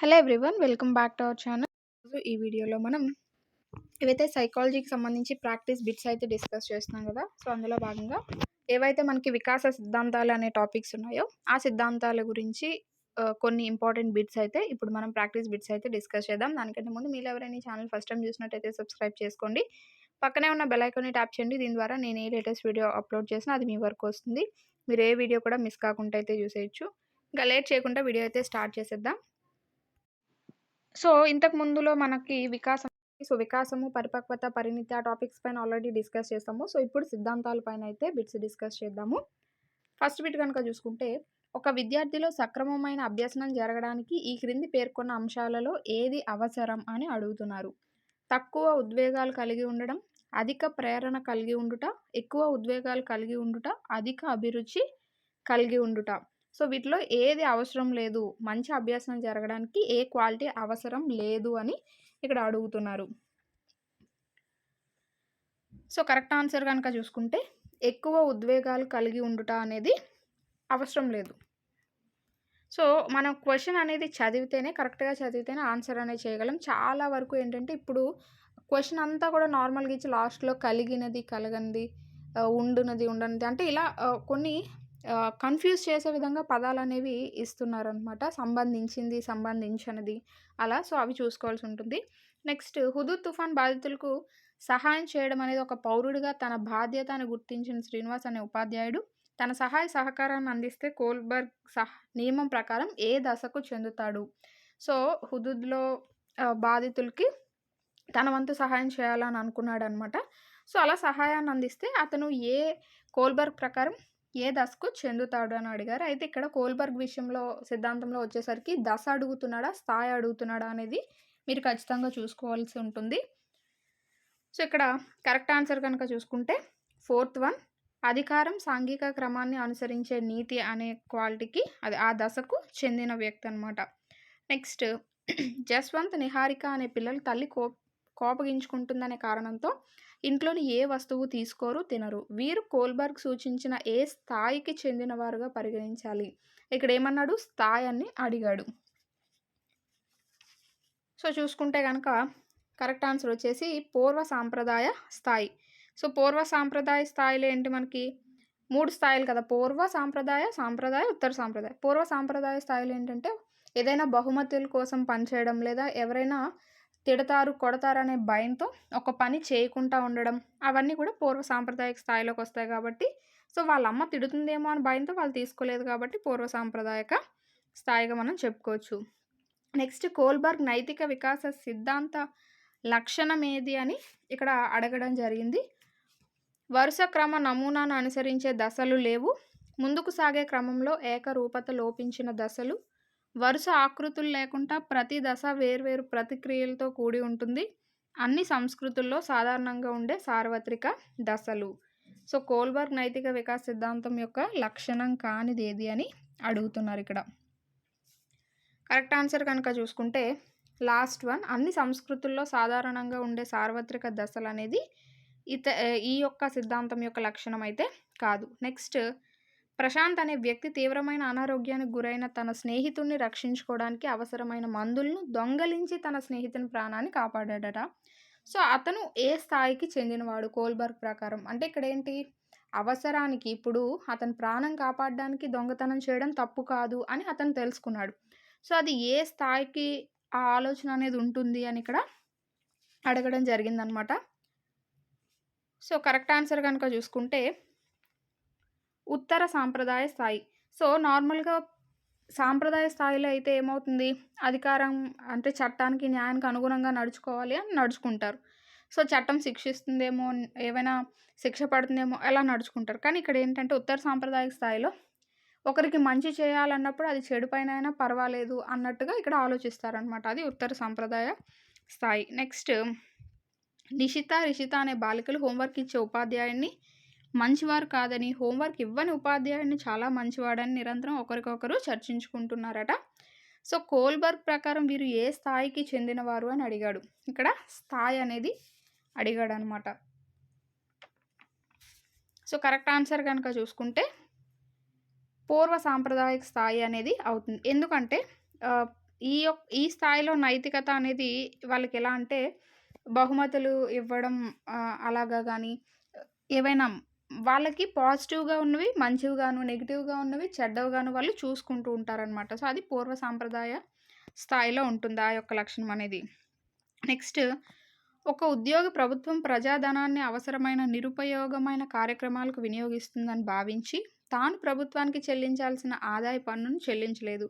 Hello everyone welcome back to our channel. ఈ వీడియోలో మనం ఏవైతే సైకాలజీకి సంబంధించి ప్రాక్టీస్ బిట్స్ అయితే డిస్కస్ చేస్తున్నాం కదా సో అందులో భాగంగా ఏవైతే మనకి వికాస సిద్ధాంతాలు అనే టాపిక్స్ ఉన్నాయో ఆ సిద్ధాంతాల గురించి కొన్ని ఇంపార్టెంట్ బిట్స్ అయితే ఇప్పుడు మనం ప్రాక్టీస్ బిట్స్ అయితే డిస్కస్ చేద్దాం. దానికంటే ముందు మీరు ఎవరైనా ఛానల్ ఫస్ట్ టైం చూసినట్టయితే సబ్స్క్రైబ్ చేసుకోండి. పక్కనే ఉన్న బెల్ ఐకాన్ని ట్యాప్ చేయండి. దీని ద్వారా నేను ఏ లేటెస్ట్ వీడియో అప్లోడ్ చేసినా అది మీ వరకు వస్తుంది. మీరు ఏ వీడియో కూడా మిస్ కాకుండా అయితే చూసేయచ్చు. ఇంకా లేట్ చేయకుండా వీడియో అయితే స్టార్ట్ చేసేద్దాం. సో ఇంతకు ముందులో మనకి వికాసం సో వికాసము పరిపక్వత పరిణితి ఆ టాపిక్స్ పైన ఆల్రెడీ డిస్కస్ చేస్తాము. సో ఇప్పుడు సిద్ధాంతాల పైన అయితే బిట్స్ డిస్కస్ చేద్దాము. ఫస్ట్ బిట్ కనుక చూసుకుంటే ఒక విద్యార్థిలో సక్రమమైన అభ్యసనం జరగడానికి ఈ క్రింది పేర్కొన్న అంశాలలో ఏది అవసరం అని అడుగుతున్నారు. తక్కువ ఉద్వేగాలు కలిగి ఉండడం అధిక ప్రేరణ కలిగి ఉండుట ఎక్కువ ఉద్వేగాలు కలిగి ఉండుట అధిక అభిరుచి కలిగి ఉండుట. సో వీటిలో ఏది అవసరం లేదు మంచి అభ్యాసం జరగడానికి ఏ క్వాలిటీ అవసరం లేదు అని ఇక్కడ అడుగుతున్నారు. సో కరెక్ట్ ఆన్సర్ కనుక చూసుకుంటే ఎక్కువ ఉద్వేగాలు కలిగి ఉండుట అనేది అవసరం లేదు. సో మనం క్వశ్చన్ అనేది చదివితేనే కరెక్ట్గా చదివితేనే ఆన్సర్ అనేది చేయగలం. చాలా వరకు ఏంటంటే ఇప్పుడు క్వశ్చన్ అంతా కూడా నార్మల్గా ఇచ్చి లాస్ట్లో కలిగినది కలగనిది ఉండినది ఉండునది ఉండనిది అంటే ఇలా కొన్ని కన్ఫ్యూజ్ చేసే విధంగా పదాలు అనేవి ఇస్తున్నారనమాట. సంబంధించింది సంబంధించినది అలా. సో అవి చూసుకోవాల్సి ఉంటుంది. నెక్స్ట్ హుదూద్ తుఫాన్ బాధితులకు సహాయం చేయడం అనేది ఒక పౌరుడిగా తన బాధ్యత అని గుర్తించిన శ్రీనివాస్ అనే ఉపాధ్యాయుడు. తన సహాయ సహకారాన్ని అందిస్తే కోల్బర్గ్ సహ నియమం ప్రకారం ఏ దశకు చెందుతాడు? సో హుదుద్లో బాధితులకి తన వంతు సహాయం చేయాలని అనుకున్నాడు అనమాట సో అలా సహాయాన్ని అందిస్తే అతను ఏ కోల్బర్గ్ ప్రకారం ఏ దశకు చెందుతాడు అని అడిగారు. అయితే ఇక్కడ కోల్బర్గ్ విషయంలో సిద్ధాంతంలో వచ్చేసరికి దశ అడుగుతున్నాడా స్థాయి అడుగుతున్నాడా అనేది మీరు ఖచ్చితంగా చూసుకోవాల్సి ఉంటుంది. సో ఇక్కడ కరెక్ట్ ఆన్సర్ కనుక చూసుకుంటే ఫోర్త్ వన్ అధికారం సాంఘిక క్రమాన్ని అనుసరించే నీతి అనే క్వాలిటీకి అది ఆ దశకు చెందిన వ్యక్తి అనమాట నెక్స్ట్ జస్వంత్ నిహారిక అనే పిల్లలు తల్లి కో కోపగించుకుంటుందనే కారణంతో ఇంట్లోని ఏ వస్తువు తీసుకోరు తినరు. వీరు కోల్బర్గ్ సూచించిన ఏ స్థాయికి చెందినవారుగా పరిగణించాలి? ఇక్కడ ఏమన్నాడు స్థాయి అని అడిగాడు. సో చూసుకుంటే కనుక కరెక్ట్ ఆన్సర్ వచ్చేసి పూర్వ సాంప్రదాయ స్థాయి. సో పూర్వ సాంప్రదాయ స్థాయిలో ఏంటి మనకి? మూడు స్థాయిలు కదా. పూర్వ సాంప్రదాయ సాంప్రదాయ ఉత్తర సాంప్రదాయ. పూర్వ సాంప్రదాయ స్థాయిలో ఏంటంటే ఏదైనా బహుమతుల కోసం పనిచేయడం లేదా ఎవరైనా తిడతారు కొడతారు అనే భయంతో ఒక పని చేయకుండా ఉండడం. అవన్నీ కూడా పూర్వ సాంప్రదాయక స్థాయిలోకి వస్తాయి కాబట్టి. సో వాళ్ళ అమ్మ తిడుతుందేమో అని భయంతో వాళ్ళు తీసుకోలేదు కాబట్టి పూర్వ సాంప్రదాయక స్థాయిగా మనం చెప్పుకోవచ్చు. నెక్స్ట్ కోల్బర్గ్ నైతిక వికాస సిద్ధాంత లక్షణం ఏది అని ఇక్కడ అడగడం జరిగింది. వరుస క్రమ నమూనాను అనుసరించే దశలు లేవు. ముందుకు సాగే క్రమంలో ఏకరూపత లోపించిన దశలు వరుస ఆకృతులు లేకుండా ప్రతి దశ వేర్వేరు ప్రతిక్రియలతో కూడి ఉంటుంది. అన్ని సంస్కృతుల్లో సాధారణంగా ఉండే సార్వత్రిక దశలు. సో కోల్బర్గ్ నైతిక వికాస సిద్ధాంతం యొక్క లక్షణం కానిది ఏది అని అడుగుతున్నారు ఇక్కడ. కరెక్ట్ ఆన్సర్ కనుక చూసుకుంటే లాస్ట్ వన్ అన్ని సంస్కృతుల్లో సాధారణంగా ఉండే సార్వత్రిక దశలు అనేది ఇత ఈ యొక్క సిద్ధాంతం యొక్క లక్షణం అయితే కాదు. నెక్స్ట్ ప్రశాంత్ అనే వ్యక్తి తీవ్రమైన అనారోగ్యానికి గురైన తన స్నేహితుడిని రక్షించుకోవడానికి అవసరమైన మందులను దొంగలించి తన స్నేహితుని ప్రాణాన్ని కాపాడాడట. సో అతను ఏ స్థాయికి చెందినవాడు? కోల్బర్గ్ ప్రకారం. అంటే ఇక్కడ ఏంటి అవసరానికి ఇప్పుడు అతని ప్రాణం కాపాడడానికి దొంగతనం చేయడం తప్పు కాదు అని అతను తెలుసుకున్నాడు. సో అది ఏ స్థాయికి ఆ ఆలోచన అనేది ఉంటుంది అని ఇక్కడ అడగడం జరిగిందనమాట. సో కరెక్ట్ ఆన్సర్ కనుక చూసుకుంటే ఉత్తర సాంప్రదాయ స్థాయి. సో నార్మల్గా సాంప్రదాయ స్థాయిలో అయితే ఏమవుతుంది? అధికారం అంటే చట్టానికి న్యాయానికి అనుగుణంగా నడుచుకోవాలి అని నడుచుకుంటారు. సో చట్టం శిక్షిస్తుందేమో ఏమైనా శిక్ష పడుతుందేమో ఎలా నడుచుకుంటారు. కానీ ఇక్కడ ఏంటంటే ఉత్తర సాంప్రదాయ స్థాయిలో ఒకరికి మంచి చేయాలన్నప్పుడు అది చెడు పైన అయినా పర్వాలేదు అన్నట్టుగా ఇక్కడ ఆలోచిస్తారనమాట అది ఉత్తర సాంప్రదాయ స్థాయి. నెక్స్ట్ నిషిత రిషిత అనే బాలికలు హోంవర్క్ ఇచ్చే ఉపాధ్యాయుడిని మంచివారు కాదని హోంవర్క్ ఇవ్వని ఉపాధ్యాయుడిని చాలా మంచివాడని నిరంతరం ఒకరికొకరు చర్చించుకుంటున్నారట. సో కోల్బర్గ్ ప్రకారం వీరు ఏ స్థాయికి చెందినవారు అని అడిగాడు. ఇక్కడ స్థాయి అనేది అడిగాడు అనమాట సో కరెక్ట్ ఆన్సర్ కనుక చూసుకుంటే పూర్వ సాంప్రదాయక స్థాయి అనేది అవుతుంది. ఎందుకంటే ఈ ఈ స్థాయిలో నైతికత అనేది వాళ్ళకి ఎలా అంటే బహుమతులు ఇవ్వడం అలాగా కానీ ఏవైనా వాళ్ళకి పాజిటివ్‌గా ఉన్నవి మంచివిగాను, నెగిటివ్గా ఉన్నవి చెడ్డవిగాను వాళ్ళు చూసుకుంటూ ఉంటారనమాట. సో, అది పూర్వ సాంప్రదాయ స్థాయిలో ఉంటుంది ఆ యొక్క లక్షణం అనేది. నెక్స్ట్ ఒక ఉద్యోగ ప్రభుత్వం ప్రజాధనాన్ని అవసరమైన నిరుపయోగమైన కార్యక్రమాలకు వినియోగిస్తుందని భావించి, తాను ప్రభుత్వానికి చెల్లించాల్సిన ఆదాయ పన్నును చెల్లించలేదు.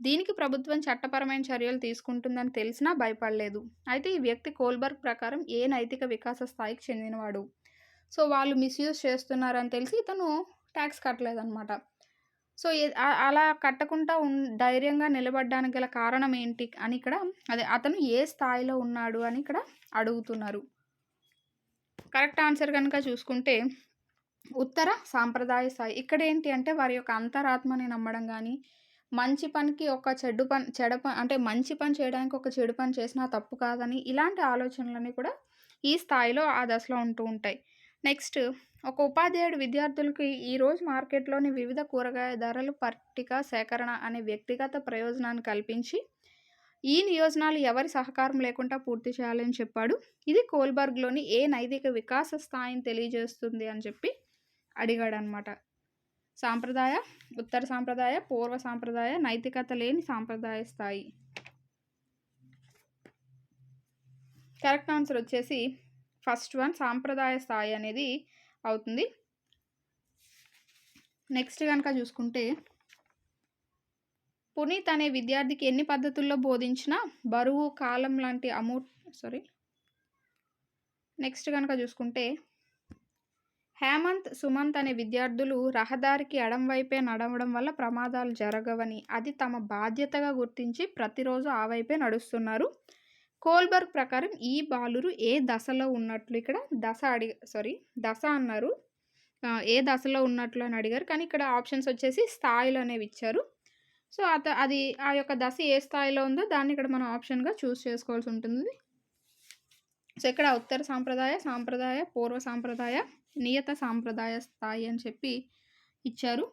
దీనికి ప్రభుత్వం చట్టపరమైన చర్యలు తీసుకుంటుందని తెలిసినా భయపడలేదు. అయితే ఈ వ్యక్తి కోల్బర్గ్ ప్రకారం ఏ నైతిక వికాస స్థాయికి చెందినవాడు? సో, వాళ్ళు మిస్‌యూజ్ చేస్తున్నారని తెలిసి ఇతను ట్యాక్స్ కట్టలేదనమాట. సో, అలా కట్టకుండా ఉన్ ధైర్యంగా నిలబడ్డానికి గల కారణం ఏంటి అని ఇక్కడ అదే అతను ఏ స్థాయిలో ఉన్నాడు అని ఇక్కడ అడుగుతున్నారు. కరెక్ట్ ఆన్సర్ కనుక చూసుకుంటే ఉత్తర సాంప్రదాయ స్థాయి. ఇక్కడ ఏంటి అంటే వారి యొక్క అంతరాత్మని నమ్మడం కానీ మంచి పనికి ఒక చెడ్డు పని చెడ పని అంటే మంచి పని చేయడానికి ఒక చెడు పని చేసినా తప్పు కాదని ఇలాంటి ఆలోచనలన్నీ కూడా ఈ స్థాయిలో ఆ దశలో ఉంటూ ఉంటాయి. నెక్స్ట్ ఒక ఉపాధ్యాయుడు విద్యార్థులకి ఈరోజు మార్కెట్‌లోని వివిధ కూరగాయ ధరలు పట్టిక సేకరణ అనే వ్యక్తిగత ప్రయోజనాన్ని కల్పించి, ఈ నియోజనాలు ఎవరి సహకారం లేకుండా పూర్తి చేయాలని చెప్పాడు. ఇది కోల్బర్గ్‌లోని ఏ నైతిక వికాస స్థాయిని తెలియజేస్తుంది అని చెప్పి అడిగాడు అనమాట సాంప్రదాయ, ఉత్తర సాంప్రదాయ, పూర్వ సాంప్రదాయ, నైతికత లేని సాంప్రదాయ స్థాయి. కరెక్ట్ ఆన్సర్ వచ్చేసి ఫస్ట్ వన్ సాంప్రదాయ స్థాయి అనేది అవుతుంది. నెక్స్ట్ కనుక చూసుకుంటే పునీత్ అనే విద్యార్థికి ఎన్ని పద్ధతుల్లో బోధించినా బరువు, కాలం లాంటి అమూ సారీ. నెక్స్ట్ కనుక చూసుకుంటే హేమంత్, సుమంత్ అనే విద్యార్థులు రహదారికి ఎడం వైపే నడవడం వల్ల ప్రమాదాలు జరగవని, అది తమ బాధ్యతగా గుర్తించి ప్రతిరోజు ఆ వైపే నడుస్తున్నారు. కోల్బర్గ్ ప్రకారం ఈ బాలురు ఏ దశలో ఉన్నట్లు ఇక్కడ దశ అడిగా సారీ దశ అన్నారు. ఏ దశలో ఉన్నట్లు అని అడిగారు. కానీ ఇక్కడ ఆప్షన్స్ వచ్చేసి స్థాయిలు అనేవి ఇచ్చారు. సో, అత అది ఆ యొక్క దశ ఏ స్థాయిలో ఉందో దాన్ని ఇక్కడ మనం ఆప్షన్‌గా చూస్ చేసుకోవాల్సి ఉంటుంది. సో, ఇక్కడ ఉత్తర సాంప్రదాయ, సాంప్రదాయ, పూర్వ సాంప్రదాయ, నియత సాంప్రదాయ స్థాయి అని చెప్పి ఇచ్చారు.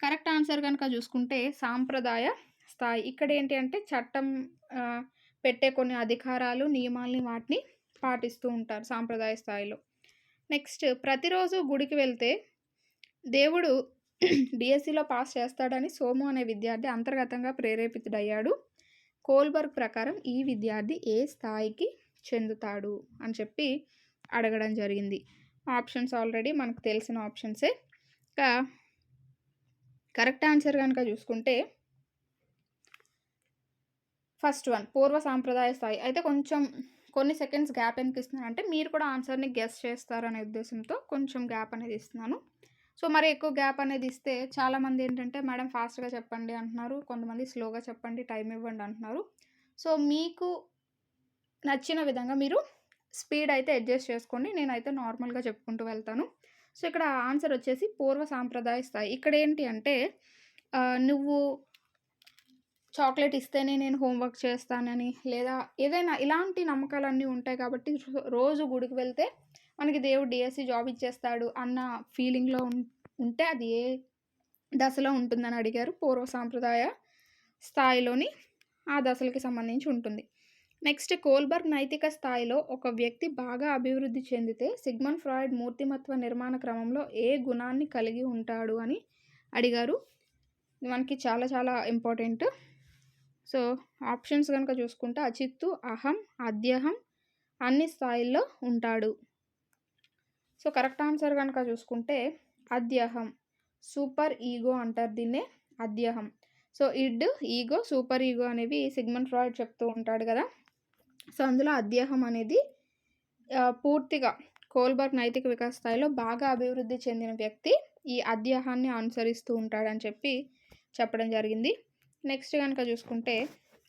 కరెక్ట్ ఆన్సర్ కనుక చూసుకుంటే సాంప్రదాయ స్థాయి. ఇక్కడ ఏంటి అంటే చట్టం పెట్టే కొన్ని అధికారాలు, నియమాల్ని వాటిని పాటిస్తూ ఉంటారు సాంప్రదాయ స్థాయిలో. నెక్స్ట్ ప్రతిరోజు గుడికి వెళ్తే దేవుడు డీఎస్సీలో పాస్ చేస్తాడని సోము అనే విద్యార్థి అంతర్గతంగా ప్రేరేపితుడయ్యాడు. కోల్బర్గ్ ప్రకారం ఈ విద్యార్థి ఏ స్థాయికి చెందుతాడు అని చెప్పి అడగడం జరిగింది. ఆప్షన్స్ ఆల్రెడీ మనకు తెలిసిన ఆప్షన్సే. ఇంకా కరెక్ట్ ఆన్సర్ కనుక చూసుకుంటే ఫస్ట్ వన్ పూర్వ సాంప్రదాయ స్థాయి. అయితే కొంచెం కొన్ని సెకండ్స్ గ్యాప్ ఎందుకు ఇస్తున్నానంటే మీరు కూడా ఆన్సర్‌ని గెస్ చేస్తారనే ఉద్దేశంతో కొంచెం గ్యాప్ అనేది ఇస్తున్నాను. సో, మరి ఎక్కువ గ్యాప్ అనేది ఇస్తే చాలామంది ఏంటంటే మేడం ఫాస్ట్‌గా చెప్పండి అంటున్నారు. కొంతమంది స్లోగా చెప్పండి, టైం ఇవ్వండి అంటున్నారు. సో, మీకు నచ్చిన విధంగా మీరు స్పీడ్ అయితే అడ్జస్ట్ చేసుకోండి. నేనైతే నార్మల్‌గా చెప్పుకుంటూ వెళ్తాను. సో, ఇక్కడ ఆన్సర్ వచ్చేసి పూర్వ సాంప్రదాయ స్థాయి. ఇక్కడ ఏంటి అంటే నువ్వు చాక్లెట్ ఇస్తేనే నేను హోంవర్క్ చేస్తానని, లేదా ఏదైనా ఇలాంటి నమ్మకాలన్నీ ఉంటాయి కాబట్టి రోజు గుడికి వెళ్తే మనకి దేవుడు డిఎస్సి జాబ్ ఇచ్చేస్తాడు అన్న ఫీలింగ్‌లో ఉం ఉంటే అది ఏ దశలో ఉంటుందని అడిగారు. పూర్వ సాంప్రదాయ స్థాయిలోని ఆ దశలకి సంబంధించి ఉంటుంది. నెక్స్ట్ కోల్బర్గ్ నైతిక స్థాయిలో ఒక వ్యక్తి బాగా అభివృద్ధి చెందితే సిగ్మన్ ఫ్రాయిడ్ మూర్తిమత్వ నిర్మాణ క్రమంలో ఏ గుణాన్ని కలిగి ఉంటాడు అని అడిగారు. మనకి చాలా చాలా ఇంపార్టెంట్. సో, ఆప్షన్స్ కనుక చూసుకుంటే అచిత్తు, అహం, అద్యహం అన్ని స్థాయిల్లో ఉంటాడు. సో, కరెక్ట్ ఆన్సర్ కనుక చూసుకుంటే అద్యహం. సూపర్ ఈగో అంటారు దీన్నే అద్యహం. So, id, ego, super ego అనేవి సిగ్మెంట్ ఫ్రాయిడ్ చెప్తూ ఉంటాడు కదా సో, అందులో అధ్యహం అనేది పూర్తిగా కోల్బర్గ్ నైతిక వికాస స్థాయిలో బాగా అభివృద్ధి చెందిన వ్యక్తి ఈ అధ్యాహాన్ని అనుసరిస్తూ ఉంటాడని చెప్పి చెప్పడం జరిగింది. నెక్స్ట్ కనుక చూసుకుంటే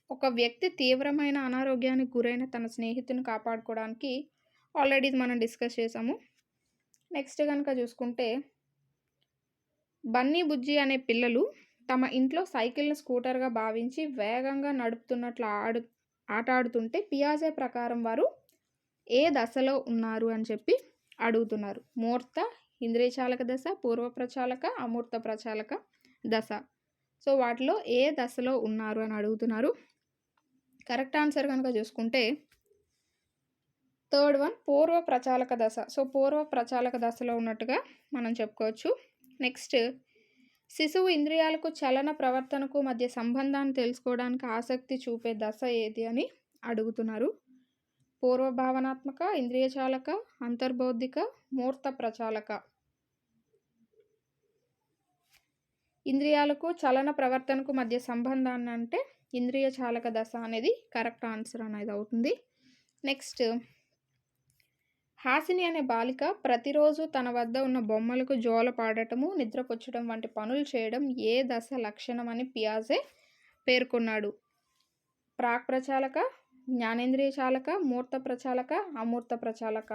ఒక వ్యక్తి తీవ్రమైన అనారోగ్యానికి గురైన తన స్నేహితుని కాపాడుకోవడానికి ఆల్రెడీ ఇది మనం డిస్కస్ చేసాము. నెక్స్ట్ కనుక చూసుకుంటే బన్నీ, బుజ్జి అనే పిల్లలు తమ ఇంట్లో సైకిల్‌ని స్కూటర్‌గా భావించి వేగంగా నడుపుతున్నట్లు ఆడు ఆట ఆడుతుంటే పియాజే ప్రకారం వారు ఏ దశలో ఉన్నారు అని చెప్పి అడుగుతున్నారు. మూర్త, ఇంద్రియచాలక దశ, పూర్వ ప్రచాలక, అమూర్త ప్రచాలక దశ. సో, వాటిలో ఏ దశలో ఉన్నారు అని అడుగుతున్నారు. కరెక్ట్ ఆన్సర్ కనుక చూసుకుంటే థర్డ్ వన్ పూర్వ ప్రచాలక దశ. సో పూర్వ ప్రచాలక దశలో ఉన్నట్టుగా మనం చెప్పుకోవచ్చు. నెక్స్ట్ శిశువు ఇంద్రియాలకు చలన ప్రవర్తనకు మధ్య సంబంధాన్ని తెలుసుకోవడానికి ఆసక్తి చూపే దశ ఏది అని అడుగుతున్నారు. పూర్వ భావనాత్మక అంతర్బౌద్ధిక మూర్త ప్రచాలక. ఇంద్రియాలకు చలన ప్రవర్తనకు మధ్య సంబంధాన్ని అంటే ఇంద్రియ చాలక దశ అనేది కరెక్ట్ ఆన్సర్ అనేది అవుతుంది. నెక్స్ట్ హాసిని అనే బాలిక ప్రతిరోజు తన వద్ద ఉన్న బొమ్మలకు జోల పాడటము నిద్రపుచ్చడం వంటి పనులు చేయడం ఏ దశ లక్షణం అని పియాజే పేర్కొన్నాడు. ప్రాక్ ప్రచాలక జ్ఞానేంద్రియ చాలక మూర్త ప్రచాలక అమూర్త ప్రచాలక.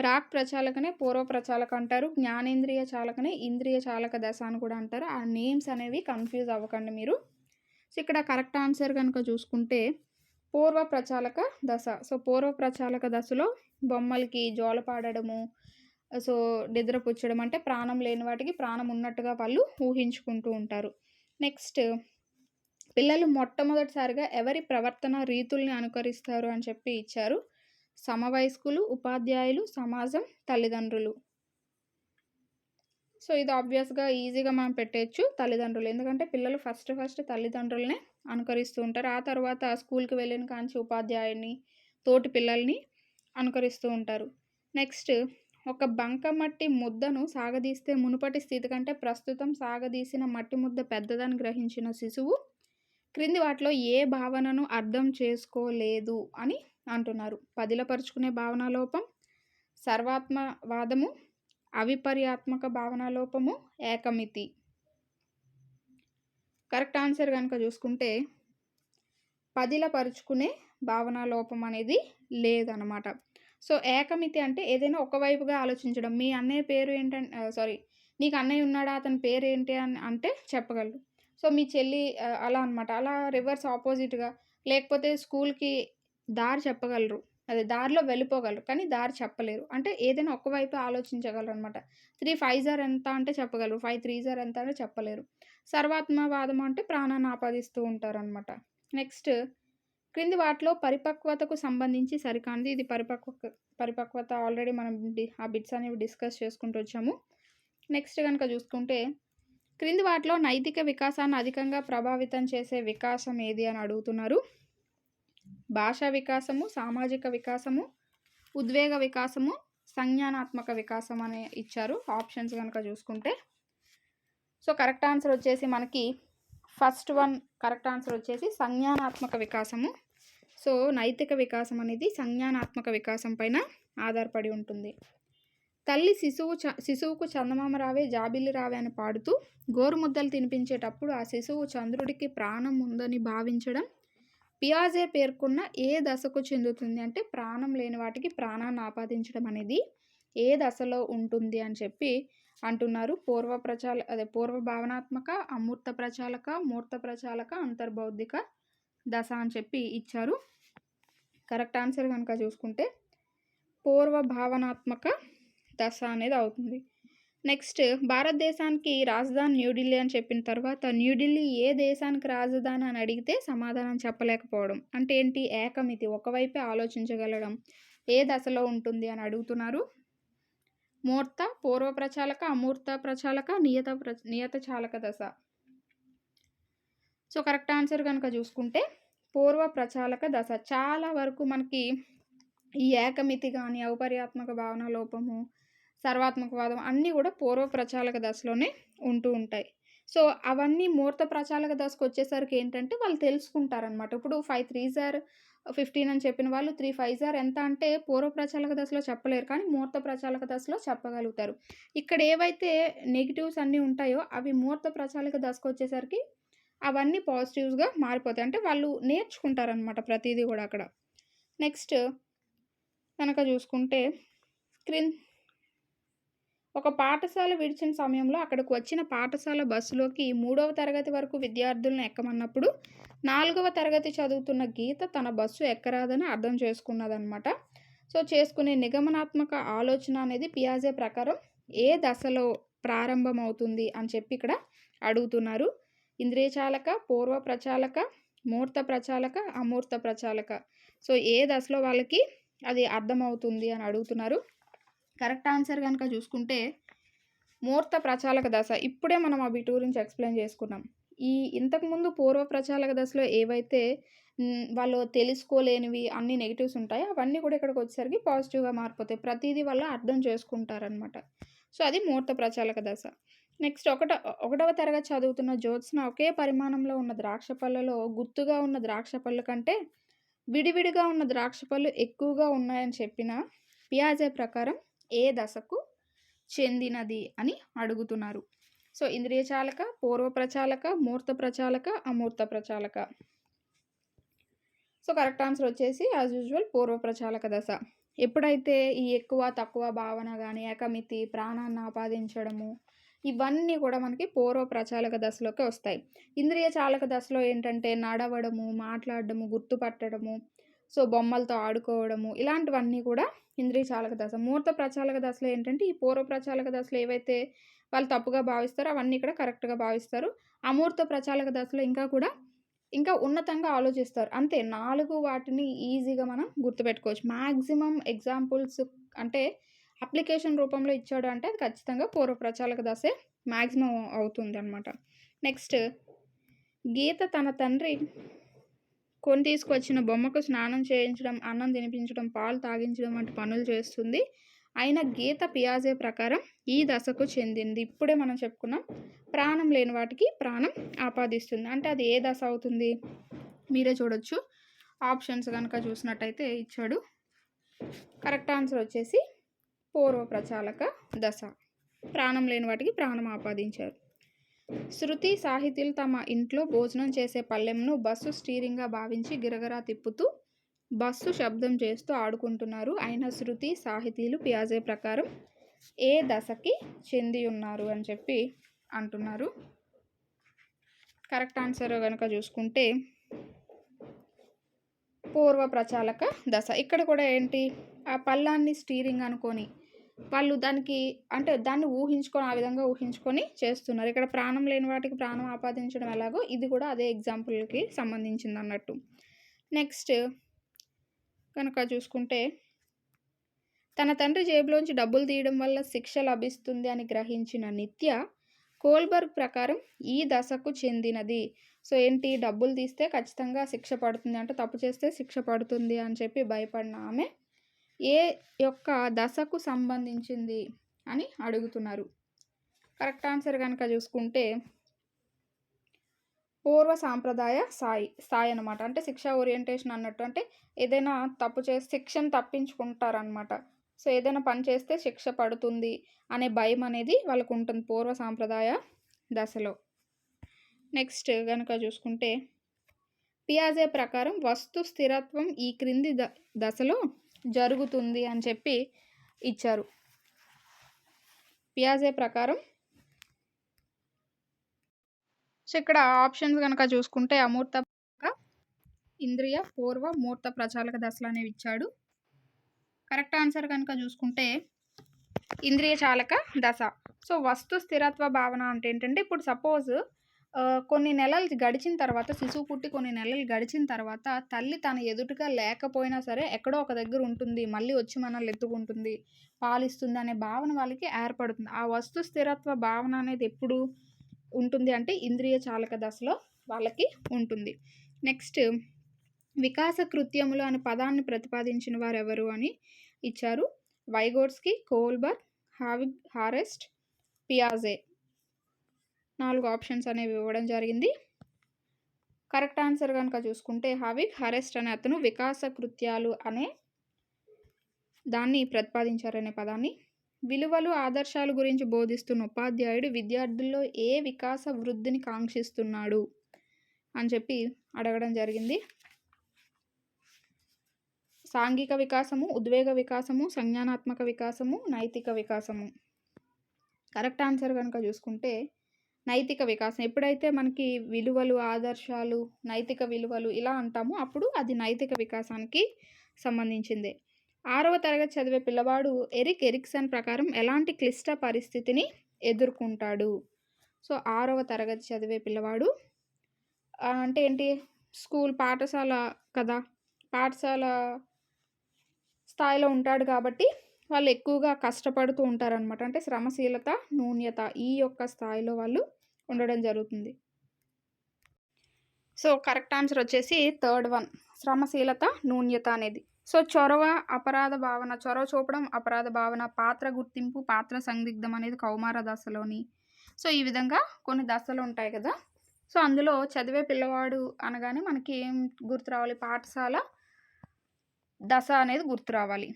ప్రాక్ ప్రచాలకనే పూర్వ ప్రచాలక అంటారు జ్ఞానేంద్రియ చాలకనే ఇంద్రియ చాలక దశ అని కూడా అంటారు. ఆ నేమ్స్ అనేవి కన్ఫ్యూజ్ అవ్వకండి మీరు. సో ఇక్కడ కరెక్ట్ ఆన్సర్ కనుక చూసుకుంటే పూర్వ ప్రచాలక దశ. సో పూర్వ ప్రచాలక దశలో బొమ్మలకి జోలపాడము సో నిద్రపుచ్చడం అంటే ప్రాణం లేని వాటికి ప్రాణం ఉన్నట్టుగా వాళ్ళు ఊహించుకుంటూ ఉంటారు. నెక్స్ట్ పిల్లలు మొట్టమొదటిసారిగా ఎవరి ప్రవర్తన రీతుల్ని అనుకరిస్తారు అని చెప్పి ఇచ్చారు. సమవయస్కులు ఉపాధ్యాయులు సమాజం తల్లిదండ్రులు. సో ఇది ఆబ్వియస్గా ఈజీగా మనం పెట్టేయచ్చు తల్లిదండ్రులు. ఎందుకంటే పిల్లలు ఫస్ట్ ఫస్ట్ తల్లిదండ్రులనే అనుకరిస్తూ ఉంటారు. ఆ తర్వాత స్కూల్కి వెళ్ళిన కాంచి ఉపాధ్యాయుని తోటి పిల్లల్ని అనుకరిస్తూ ఉంటారు. నెక్స్ట్ ఒక బంక మట్టి ముద్దను సాగదీస్తే మునుపటి స్థితి కంటే ప్రస్తుతం సాగదీసిన మట్టి ముద్ద పెద్దదని గ్రహించిన శిశువు క్రింది వాటిలో ఏ భావనను అర్థం చేసుకోలేదు అని అంటున్నారు. పదిలపరుచుకునే భావన లోపం సర్వాత్మవాదము అవిపర్యాత్మక భావన లోపము ఏకమితి. కరెక్ట్ ఆన్సర్ కనుక చూసుకుంటే పదిలపరుచుకునే భావన లోపం అనేది లేదనమాట. సో ఏకమితి అంటే ఏదైనా ఒకవైపుగా ఆలోచించడం. మీ అన్నయ్య పేరు ఏంటంటే సారీ నీకు అన్నయ్య ఉన్నాడా అతని పేరు ఏంటి అని అంటే చెప్పగలరు. సో మీ చెల్లి అలా అనమాట. అలా రివర్స్ ఆపోజిట్గా లేకపోతే స్కూల్కి దారి చెప్పగలరు. అదే దారిలో వెళ్ళిపోగలరు. కానీ దారి చెప్పలేరు. అంటే ఏదైనా ఒకవైపు ఆలోచించగలరు అనమాట త్రీ ఫైవ్ జార్ ఎంత అంటే చెప్పగలరు. ఫైవ్ త్రీ జార్ ఎంత అంటే చెప్పలేరు. సర్వాత్మవాదం అంటే ప్రాణాన్ని ఆపాదిస్తూ ఉంటారనమాట నెక్స్ట్ క్రింది వాటిలో పరిపక్వతకు సంబంధించి సరికానిది. ఇది పరిపక్వ పరిపక్వత ఆల్రెడీ మనం ఆ బిట్స్ అనేవి డిస్కస్ చేసుకుంటూ వచ్చాము. నెక్స్ట్ కనుక చూసుకుంటే క్రింది వాటిలో నైతిక వికాసాన్ని అధికంగా ప్రభావితం చేసే వికాసం ఏది అని అడుగుతున్నారు. భాషా వికాసము సామాజిక వికాసము ఉద్వేగ వికాసము సంజ్ఞానాత్మక వికాసం అనే ఇచ్చారు ఆప్షన్స్ కనుక చూసుకుంటే. సో కరెక్ట్ ఆన్సర్ వచ్చేసి మనకి ఫస్ట్ వన్ కరెక్ట్ ఆన్సర్ వచ్చేసి సంజ్ఞానాత్మక వికాసము. సో నైతిక వికాసం అనేది సంజ్ఞానాత్మక వికాసం పైన ఆధారపడి ఉంటుంది. తల్లి శిశువు చ శిశువుకు చందమామ రావే జాబిల్లి రావే అని పాడుతూ గోరుముద్దలు తినిపించేటప్పుడు ఆ శిశువు చంద్రుడికి ప్రాణం ఉందని భావించడం పియాజే పేర్కొన్న ఏ దశకు చెందుతుంది అంటే ప్రాణం లేని వాటికి ప్రాణాన్ని ఆపాదించడం అనేది ఏ దశలో ఉంటుంది అని చెప్పి అంటున్నారు. పూర్వ ప్రచాల అదే పూర్వ భావనాత్మక అమూర్త ప్రచాలక మూర్త ప్రచాలక అంతర్బౌద్ధిక దశ అని చెప్పి ఇచ్చారు. కరెక్ట్ ఆన్సర్ కనుక చూసుకుంటే పూర్వ భావనాత్మక దశ అనేది అవుతుంది. నెక్స్ట్ భారతదేశానికి రాజధాని న్యూఢిల్లీ అని చెప్పిన తర్వాత న్యూఢిల్లీ ఏ దేశానికి రాజధాని అని అడిగితే సమాధానం చెప్పలేకపోవడం. అంటే ఏంటి? ఏకమితి ఒకవైపే ఆలోచించగలడం. ఏ దశలో ఉంటుంది అని అడుగుతున్నారు. మూర్త పూర్వ ప్రచాలక అమూర్త ప్రచాలక నియత ప్ర నియత చాలక దశ. సో కరెక్ట్ ఆన్సర్ కనుక చూసుకుంటే పూర్వ ప్రచాలక దశ. చాలా వరకు మనకి ఈ ఏకమితి కానీ ఔపర్యాత్మక భావన లోపము సర్వాత్మకవాదం అన్నీ కూడా పూర్వ ప్రచాలక దశలోనే ఉంటూ ఉంటాయి. సో అవన్నీ మూర్త ప్రచాలక దశకు వచ్చేసరికి ఏంటంటే వాళ్ళు తెలుసుకుంటారనమాట ఇప్పుడు ఫైవ్ త్రీ జార్ ఫిఫ్టీన్ అని చెప్పిన వాళ్ళు త్రీ ఫైవ్ జార్ ఎంత అంటే పూర్వ ప్రచాలక దశలో చెప్పలేరు కానీ మూర్త ప్రచాలక దశలో చెప్పగలుగుతారు. ఇక్కడ ఏవైతే నెగిటివ్స్ అన్నీ ఉంటాయో అవి మూర్త ప్రచాలక దశకు వచ్చేసరికి అవన్నీ పాజిటివ్స్గా మారిపోతాయి. అంటే వాళ్ళు నేర్చుకుంటారనమాట ప్రతిదీ కూడా అక్కడ. నెక్స్ట్ కనుక చూసుకుంటే క్రిన్ ఒక పాఠశాల విడిచిన సమయంలో అక్కడికి వచ్చిన పాఠశాల బస్సులోకి మూడవ తరగతి వరకు విద్యార్థులను ఎక్కమన్నప్పుడు నాలుగవ తరగతి చదువుతున్న గీత తన బస్సు ఎక్కరాదని అర్థం చేసుకున్నదనమాట సో చేసుకునే నిగమనాత్మక ఆలోచన అనేది పియాజే ప్రకారం ఏ దశలో ప్రారంభమవుతుంది అని చెప్పి ఇక్కడ అడుగుతున్నారు. ఇంద్రియచాలక పూర్వ ప్రచాలక మూర్త ప్రచాలక అమూర్త ప్రచాలక. సో ఏ దశలో వాళ్ళకి అది అర్థమవుతుంది అని అడుగుతున్నారు. కరెక్ట్ ఆన్సర్ కనుక చూసుకుంటే మూర్త ప్రచాలక దశ. ఇప్పుడే మనం ఆ టూ గురించి ఎక్స్ప్లెయిన్ చేసుకున్నాం. ఈ ఇంతకుముందు పూర్వ ప్రచాలక దశలో ఏవైతే వాళ్ళు తెలుసుకోలేనివి అన్ని నెగిటివ్స్ ఉంటాయి అవన్నీ కూడా ఇక్కడికి వచ్చేసరికి పాజిటివ్గా మారిపోతాయి. ప్రతిదీ వల్ల అర్థం చేసుకుంటారనమాట సో అది మూర్త ప్రచాలక దశ. నెక్స్ట్ ఒకట ఒకటవ తరగతి చదువుతున్న జ్యోత్స్న ఒకే పరిమాణంలో ఉన్న ద్రాక్ష పళ్ళలో గుర్తుగా ఉన్న ద్రాక్ష పళ్ళు కంటే విడివిడిగా ఉన్న ద్రాక్ష పళ్ళు ఎక్కువగా ఉన్నాయని చెప్పిన పియాజే ప్రకారం ఏ దశకు చెందినది అని అడుగుతున్నారు. సో ఇంద్రియ చాలక పూర్వ ప్రచాలక మూర్త ప్రచాలక అమూర్త ప్రచాలక. సో కరెక్ట్ ఆన్సర్ వచ్చేసి యాజ్ యూజువల్ పూర్వ ప్రచాలక దశ. ఎప్పుడైతే ఈ ఎక్కువ తక్కువ భావన కానీ ఏకమితి ప్రాణాన్ని ఆపాదించడము ఇవన్నీ కూడా మనకి పూర్వ ప్రచాలక దశలోకి వస్తాయి. ఇంద్రియ చాలక దశలో ఏంటంటే నడవడము మాట్లాడడము గుర్తుపట్టడము సో బొమ్మలతో ఆడుకోవడము ఇలాంటివన్నీ కూడా ఇంద్రియ చాలక దశ ముహూర్త ప్రచాలక దశలో ఏంటంటే ఈ పూర్వ ప్రచాలక దశలో ఏవైతే వాళ్ళు తప్పుగా భావిస్తారో అవన్నీ ఇక్కడ కరెక్ట్గా భావిస్తారు. అమూర్త ప్రచాలక దశలో ఇంకా కూడా ఇంకా ఉన్నతంగా ఆలోచిస్తారు. అంతే. నాలుగు వాటిని ఈజీగా మనం గుర్తుపెట్టుకోవచ్చు. మ్యాక్సిమం ఎగ్జాంపుల్స్ అంటే అప్లికేషన్ రూపంలో ఇచ్చాడు అంటే అది ఖచ్చితంగా పూర్వ ప్రచాలక దశే మ్యాక్సిమం అవుతుంది అనమాట నెక్స్ట్ గీత తన తండ్రి కొని తీసుకొచ్చిన బొమ్మకు స్నానం చేయించడం అన్నం తినిపించడం పాలు తాగించడం వంటి పనులు చేస్తుంది. అయిన గీత పియాజే ప్రకారం ఈ దశకు చెందింది. ఇప్పుడే మనం చెప్పుకున్నాం ప్రాణం లేని వాటికి ప్రాణం ఆపాదిస్తుంది. అంటే అది ఏ దశ అవుతుంది? మీరే చూడొచ్చు. ఆప్షన్స్ కనుక చూసినట్టయితే ఇచ్చాడు. కరెక్ట్ ఆన్సర్ వచ్చేసి పూర్వ ప్రచాలక దశ. ప్రాణం లేని వాటికి ప్రాణం ఆపాదించారు. శృతి సాహితీలు తమ ఇంట్లో భోజనం చేసే పళ్ళెంను బస్సు స్టీరింగ్గా భావించి గిరగరా తిప్పుతూ బస్సు శబ్దం చేస్తూ ఆడుకుంటున్నారు. అయిన శృతి సాహితీలు పియాజే ప్రకారం ఏ దశకి చెంది ఉన్నారు అని చెప్పి అంటున్నారు. కరెక్ట్ ఆన్సర్ కనుక చూసుకుంటే పూర్వ ప్రచాలక దశ. ఇక్కడ కూడా ఏంటి? ఆ పళ్ళాన్ని స్టీరింగ్ అనుకొని వాళ్ళు దానికి అంటే దాన్ని ఊహించుకొని ఆ విధంగా ఊహించుకొని చేస్తున్నారు. ఇక్కడ ప్రాణం లేని వాటికి ప్రాణం ఆపాదించడం ఎలాగో ఇది కూడా అదే ఎగ్జాంపుల్కి సంబంధించింది అన్నట్టు. నెక్స్ట్ కనుక చూసుకుంటే తన తండ్రి జేబులోంచి డబ్బులు తీయడం వల్ల శిక్ష లభిస్తుంది అని గ్రహించిన నిత్య కోల్బర్గ్ ప్రకారం ఈ దశకు చెందినది. సో ఏంటి? డబ్బులు తీస్తే ఖచ్చితంగా శిక్ష పడుతుంది అంటే తప్పు చేస్తే శిక్ష పడుతుంది అని చెప్పి భయపడిన ఆమె ఏ యొక్క దశకు సంబంధించింది అని అడుగుతున్నారు. కరెక్ట్ ఆన్సర్ కనుక చూసుకుంటే పూర్వ సాంప్రదాయ స్థాయి స్థాయి అనమాట అంటే శిక్ష ఓరియంటేషన్ అన్నట్టు అంటే ఏదైనా తప్పు చేసి శిక్షను తప్పించుకుంటారనమాట సో ఏదైనా పని చేస్తే శిక్ష పడుతుంది అనే భయం అనేది వాళ్ళకు ఉంటుంది పూర్వ సాంప్రదాయ దశలో. నెక్స్ట్ కనుక చూసుకుంటే పియాజే ప్రకారం వస్తు స్థిరత్వం ఈ క్రింది ద దశలో జరుగుతుంది అని చెప్పి ఇచ్చారు. పియాజే ప్రకారం? సో ఇక్కడ ఆప్షన్స్ కనుక చూసుకుంటే అమూర్త ఇంద్రియ పూర్వ మూర్త ప్రచాలక దశలు అనేవి ఇచ్చాడు. కరెక్ట్ ఆన్సర్ కనుక చూసుకుంటే ఇంద్రియ చాలక దశ. సో వస్తు స్థిరత్వ భావన అంటే ఏంటంటే ఇప్పుడు సపోజ్ కొన్ని నెలలు గడిచిన తర్వాత శిశువు పుట్టి కొన్ని నెలలు గడిచిన తర్వాత తల్లి తన ఎదుటగా లేకపోయినా సరే ఎక్కడో ఒక దగ్గర ఉంటుంది. మళ్ళీ వచ్చి మనల్ని ఎత్తుకుంటుంది పాలిస్తుంది అనే భావన వాళ్ళకి ఏర్పడుతుంది. ఆ వస్తు స్థిరత్వ భావన అనేది ఎప్పుడు ఉంటుంది అంటే ఇంద్రియ చాలక దశలో వాళ్ళకి ఉంటుంది. నెక్స్ట్ వికాస కృత్యములు అనే పదాన్ని ప్రతిపాదించిన వారు ఎవరు అని ఇచ్చారు? వైగోడ్స్కి కోల్బర్ హావిగ్ హారెస్ట్ పియాజే. నాలుగు ఆప్షన్స్ అనేవి ఇవ్వడం జరిగింది. కరెక్ట్ ఆన్సర్ కనుక చూసుకుంటే హావిక్ హరెస్ట్ అనే అతను వికాస కృత్యాలు అనే దాన్ని ప్రతిపాదించారనే పదాన్ని. విలువలు ఆదర్శాల గురించి బోధిస్తున్న ఉపాధ్యాయుడు విద్యార్థుల్లో ఏ వికాస వృద్ధిని కాంక్షిస్తున్నాడు అని చెప్పి అడగడం జరిగింది. సాంఘిక వికాసము ఉద్వేగ వికాసము సంజ్ఞానాత్మక వికాసము నైతిక వికాసము. కరెక్ట్ ఆన్సర్ కనుక చూసుకుంటే నైతిక వికాసం. ఎప్పుడైతే మనకి విలువలు ఆదర్శాలు నైతిక విలువలు ఇలా అంటామో అప్పుడు అది నైతిక వికాసానికి సంబంధించిందే. ఆరవ తరగతి చదివే పిల్లవాడు ఎరిక్ ఎరిక్సన్ ప్రకారం ఎలాంటి క్లిష్ట పరిస్థితిని ఎదుర్కొంటాడు? సో ఆరవ తరగతి చదివే పిల్లవాడు అంటే ఏంటి? స్కూల్ పాఠశాల కదా? పాఠశాల స్థాయిలో ఉంటాడు కాబట్టి వాళ్ళు ఎక్కువగా కష్టపడుతూ ఉంటారనమాట అంటే శ్రమశీలత నూన్యత ఈ యొక్క స్థాయిలో వాళ్ళు ఉండడం జరుగుతుంది. సో కరెక్ట్ ఆన్సర్ వచ్చేసి థర్డ్ వన్. శ్రమశీలత నూన్యత అనేది. సో చొరవ అపరాధ భావన చొరవ చూపడం అపరాధ భావన పాత్ర గుర్తింపు పాత్ర సందిగ్ధం అనేది కౌమార దశలోని. సో ఈ విధంగా కొన్ని దశలు ఉంటాయి కదా. సో అందులో చదివే పిల్లవాడు అనగానే మనకి ఏం గుర్తు రావాలి? పాఠశాల దశ అనేది గుర్తు రావాలి.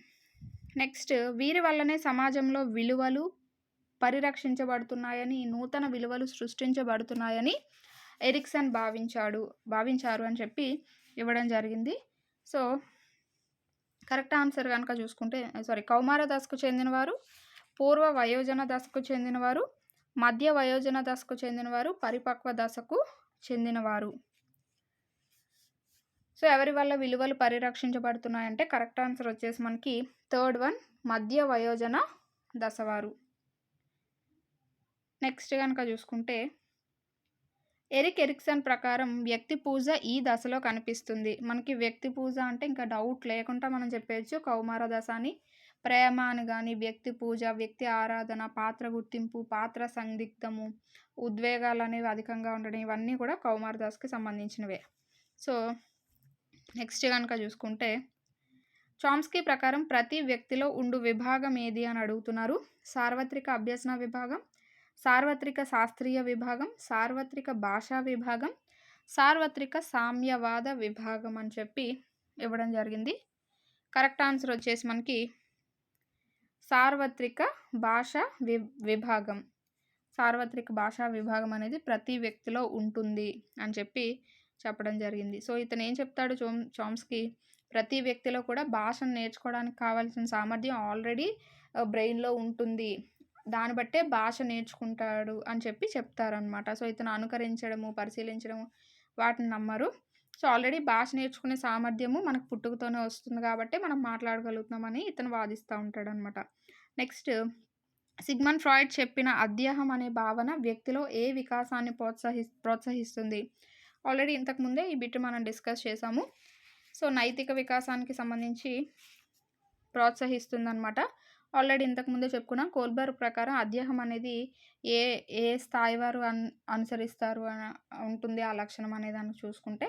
నెక్స్ట్ వీరి వల్లనే సమాజంలో విలువలు పరిరక్షించబడుతున్నాయని నూతన విలువలు సృష్టించబడుతున్నాయని ఎరిక్సన్ భావించాడు భావించారు అని చెప్పి ఇవ్వడం జరిగింది. సో కరెక్ట్ ఆన్సర్ కనుక చూసుకుంటే సారీ కౌమార దశకు చెందినవారు పూర్వ వయోజన దశకు చెందినవారు మధ్య వయోజన దశకు చెందినవారు పరిపక్వ దశకు చెందినవారు. సో ఎవరి వల్ల విలువలు పరిరక్షించబడుతున్నాయంటే కరెక్ట్ ఆన్సర్ వచ్చేసి మనకి థర్డ్ వన్ మధ్య వయోజన దశవారు. నెక్స్ట్ కనుక చూసుకుంటే ఎరిక్ ఎరిక్సన్ ప్రకారం వ్యక్తి పూజ ఈ దశలో కనిపిస్తుంది. మనకి వ్యక్తి పూజ అంటే ఇంకా డౌట్ లేకుండా మనం చెప్పేయచ్చు. కౌమార దశ అని ప్రేమ అని కానీ వ్యక్తి పూజ వ్యక్తి ఆరాధన పాత్ర గుర్తింపు పాత్ర సందిగ్ధము ఉద్వేగాలు అనేవి అధికంగా ఉండడం ఇవన్నీ కూడా కౌమార దశకి సంబంధించినవే. సో నెక్స్ట్ కనుక చూసుకుంటే చామ్స్కీ ప్రకారం ప్రతి వ్యక్తిలో ఉండు విభాగం ఏది అని అడుగుతున్నారు. సార్వత్రిక అభ్యసన విభాగం సార్వత్రిక శాస్త్రీయ విభాగం సార్వత్రిక భాషా విభాగం సార్వత్రిక సామ్యవాద విభాగం అని చెప్పి ఇవ్వడం జరిగింది. కరెక్ట్ ఆన్సర్ వచ్చేసి మనకి సార్వత్రిక భాష వి విభాగం. సార్వత్రిక భాషా విభాగం అనేది ప్రతి వ్యక్తిలో ఉంటుంది అని చెప్పి చెప్పడం జరిగింది. సో ఇతను ఏం చెప్తాడు చోమ్ చోమ్స్కి ప్రతి వ్యక్తిలో కూడా భాషను నేర్చుకోవడానికి కావాల్సిన సామర్థ్యం ఆల్రెడీ బ్రెయిన్లో ఉంటుంది. దాన్ని బట్టే భాష నేర్చుకుంటాడు అని చెప్పి చెప్తారనమాట సో ఇతను అనుకరించడము పరిశీలించడము వాటిని నమ్మరు. సో ఆల్రెడీ భాష నేర్చుకునే సామర్థ్యము మనకు పుట్టుకతోనే వస్తుంది కాబట్టి మనం మాట్లాడగలుగుతున్నామని ఇతను వాదిస్తూ ఉంటాడనమాట నెక్స్ట్ సిగ్మన్ ఫ్రాయిడ్ చెప్పిన అధ్యాహం అనే భావన వ్యక్తిలో ఏ వికాసాన్ని ప్రోత్సహి ప్రోత్సహిస్తుంది? ఆల్రెడీ ఇంతకుముందే ఈ బిట్ మనం డిస్కస్ చేసాము. సో నైతిక వికాసానికి సంబంధించి ప్రోత్సహిస్తుందన్నమాట. ఆల్రెడీ ఇంతకుముందే చెప్పుకున్నాం కోల్బర్ ప్రకారం అధ్యాహం అనేది ఏ ఏ స్థాయి వారు అన్ అనుసరిస్తారు అని ఉంటుంది ఆ లక్షణం అనే అని చూసుకుంటే.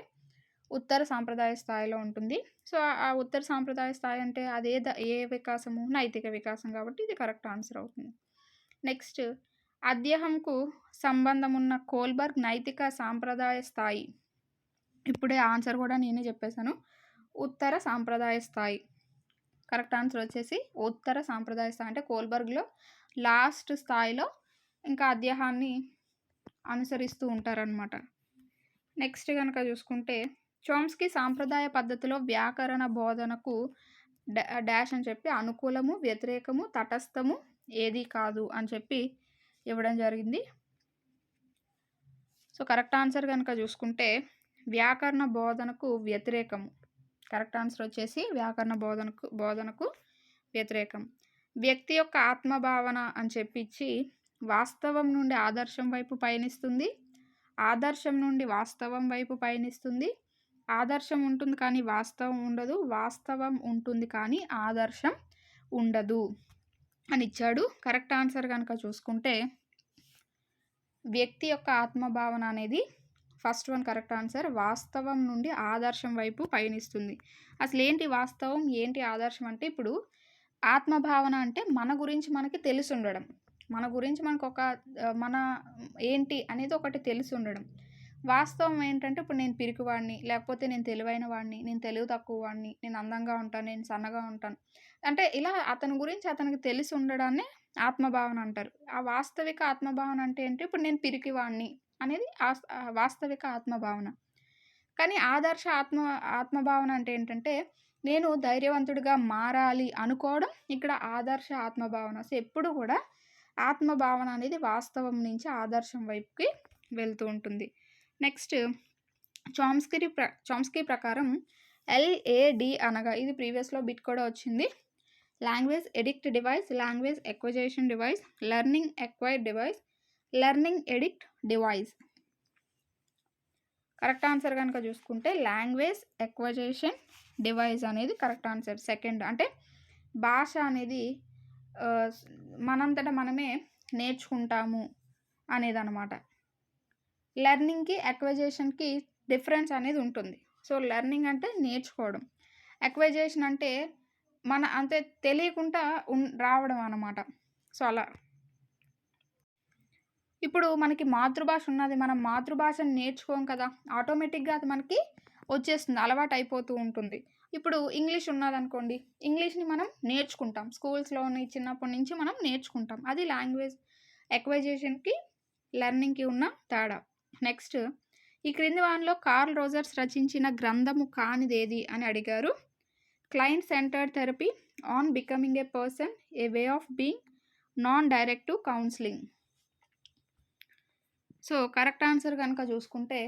ఉత్తర సాంప్రదాయ స్థాయిలో ఉంటుంది. సో ఆ ఉత్తర సాంప్రదాయ స్థాయి అంటే అదే ద ఏ వికాసము? నైతిక వికాసం కాబట్టి ఇది కరెక్ట్ ఆన్సర్ అవుతుంది. నెక్స్ట్ అధ్యయంకు సంబంధం ఉన్న కోల్బర్గ్ నైతిక సాంప్రదాయ స్థాయి. ఇప్పుడే ఆన్సర్ కూడా నేనే చెప్పేశాను. ఉత్తర సాంప్రదాయ స్థాయి. కరెక్ట్ ఆన్సర్ వచ్చేసి ఉత్తర సాంప్రదాయ స్థాయి. అంటే కోల్బర్గ్లో లాస్ట్ స్థాయిలో ఇంకా అధ్యాహాన్ని అనుసరిస్తూ ఉంటారనమాట నెక్స్ట్ కనుక చూసుకుంటే చోమ్స్కి సాంప్రదాయ పద్ధతిలో వ్యాకరణ బోధనకు డాష్ అని చెప్పి అనుకూలము వ్యతిరేకము తటస్థము ఏది కాదు అని చెప్పి ఇవ్వడం జరిగింది. సో కరెక్ట్ ఆన్సర్ కనుక చూసుకుంటే వ్యాకరణ బోధనకు వ్యతిరేకము. కరెక్ట్ ఆన్సర్ వచ్చేసి వ్యాకరణ బోధనకు బోధనకు వ్యతిరేకం వ్యక్తి యొక్క ఆత్మభావన అని చెప్పించి వాస్తవం నుండి ఆదర్శం వైపు పయనిస్తుంది. ఆదర్శం నుండి వాస్తవం వైపు పయనిస్తుంది. ఆదర్శం ఉంటుంది కానీ వాస్తవం ఉండదు. వాస్తవం ఉంటుంది కానీ ఆదర్శం ఉండదు. అని ఇచ్చాడు. కరెక్ట్ ఆన్సర్ కనుక చూసుకుంటే వ్యక్తి యొక్క ఆత్మభావన అనేది ఫస్ట్ వన్ కరెక్ట్ ఆన్సర్. వాస్తవం నుండి ఆదర్శం వైపు పయనిస్తుంది. అసలు ఏంటి వాస్తవం? ఏంటి ఆదర్శం అంటే ఇప్పుడు ఆత్మభావన అంటే మన గురించి మనకి తెలిసి ఉండడం. మన గురించి మనకు ఒక మన ఏంటి అనేది ఒకటి తెలిసి ఉండడం. వాస్తవం ఏంటంటే ఇప్పుడు నేను పిరికివాడిని లేకపోతే నేను తెలివైన వాడిని నేను తెలివి తక్కువ వాడిని నేను అందంగా ఉంటాను నేను సన్నగా ఉంటాను. అంటే ఇలా అతని గురించి అతనికి తెలిసి ఉండడాన్ని ఆత్మభావన అంటారు ఆ వాస్తవిక ఆత్మభావన అంటే ఏంటి? ఇప్పుడు నేను పిరికివాణ్ణి అనేది వాస్తవిక ఆత్మభావన. కానీ ఆదర్శ ఆత్మ ఆత్మభావన అంటే ఏంటంటే నేను ధైర్యవంతుడిగా మారాలి అనుకోవడం ఇక్కడ ఆదర్శ ఆత్మభావన. సో ఎప్పుడు కూడా ఆత్మభావన అనేది వాస్తవం నుంచి ఆదర్శం వైపుకి వెళ్తూ ఉంటుంది. నెక్స్ట్ చామ్స్కీ ప్ర చామ్స్కీ ప్రకారం ఎల్ఏడి అనగా ఇది ప్రీవియస్లో బిట్ కూడా వచ్చింది. Language edict device language acquisition device learning acquired device learning edict device. Correct answer కనుక చూసుకుంటే లాంగ్వేజ్ ఎక్వజేషన్ డివైస్ అనేది కరెక్ట్ ఆన్సర్. సెకండ్ అంటే భాష అనేది ఆ, మనంతట మనమే నేర్చుకుంటాము అనేది అనమాట లెర్నింగ్కి ఎక్వజేషన్కి డిఫరెన్స్ అనేది ఉంటుంది. సో లెర్నింగ్ అంటే నేర్చుకోవడం. ఎక్వజేషన్ అంటే మన అంతే తెలియకుండా ఉన్ రావడం అన్నమాట. సో అలా. ఇప్పుడు మనకి మాతృభాష ఉన్నది. మనం మాతృభాషను నేర్చుకోం కదా. ఆటోమేటిక్గా అది మనకి వచ్చేస్తుంది. అలవాటు అయిపోతూ ఉంటుంది. ఇప్పుడు ఇంగ్లీష్ ఉన్నదనుకోండి. ఇంగ్లీష్ని మనం నేర్చుకుంటాం. స్కూల్స్లోని చిన్నప్పటి నుంచి మనం నేర్చుకుంటాం. అది లాంగ్వేజ్ ఎక్వైజేషన్కి లెర్నింగ్కి ఉన్న తేడా. నెక్స్ట్ ఈ క్రింది వానలో కార్ల్ రోజర్స్ రచించిన గ్రంథము కానిదేది అని అడిగారు. Client centred therapy on becoming a person a way of being non directive counselling so correct answer కనుక చూసుకుంటే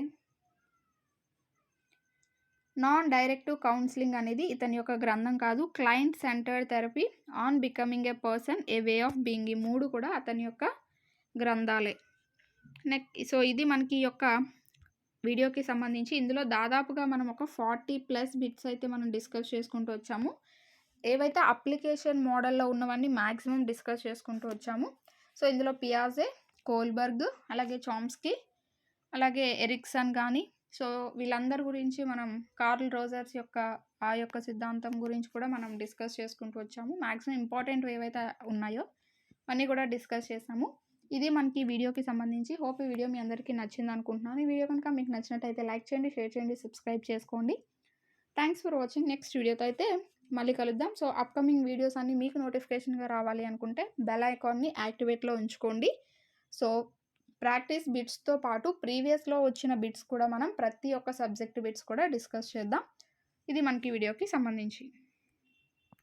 నాన్ డైరెక్టివ్ కౌన్సిలింగ్ అనేది ఇతని యొక్క గ్రంథం కాదు. Client centred therapy on becoming a person a way of being ఈ మూడు కూడా అతని యొక్క గ్రంథాలే. నెక్ సో ఇది మనకి యొక్క వీడియోకి సంబంధించి. ఇందులో దాదాపుగా మనం ఒక ఫార్టీ ప్లస్ బిట్స్ అయితే మనం డిస్కస్ చేసుకుంటూ వచ్చాము. ఏవైతే అప్లికేషన్ మోడల్లో ఉన్నవన్నీ మ్యాక్సిమం డిస్కస్ చేసుకుంటూ వచ్చాము. సో ఇందులో పియాజే కోల్బర్గ్ అలాగే చామ్స్కి అలాగే ఎరిక్సన్ కానీ సో వీళ్ళందరి గురించి మనం కార్ల్ రోజర్స్ యొక్క ఆ యొక్క సిద్ధాంతం గురించి కూడా మనం డిస్కస్ చేసుకుంటూ వచ్చాము. మ్యాక్సిమం ఇంపార్టెంట్ ఏవైతే ఉన్నాయో అన్నీ కూడా డిస్కస్ చేసాము. ఇది మనకి వీడియోకి సంబంధించి. హోప్ ఈ వీడియో మీ అందరికీ నచ్చింది అనుకుంటున్నాను. ఈ వీడియో కనుక మీకు నచ్చినట్టయితే లైక్ చేయండి షేర్ చేయండి సబ్స్క్రైబ్ చేసుకోండి. థ్యాంక్స్ ఫర్ వాచింగ్ నెక్స్ట్ వీడియోతో అయితే మళ్ళీ కలుద్దాం. సో అప్కమింగ్ వీడియోస్ అన్నీ మీకు నోటిఫికేషన్గా రావాలి అనుకుంటే బెల్ ఐకాన్ని యాక్టివేట్లో ఉంచుకోండి. సో ప్రాక్టీస్ బిట్స్తో పాటు ప్రీవియస్లో వచ్చిన బిట్స్ కూడా మనం ప్రతి ఒక్క సబ్జెక్ట్ బిట్స్ కూడా డిస్కస్ చేద్దాం. ఇది మనకి వీడియోకి సంబంధించి.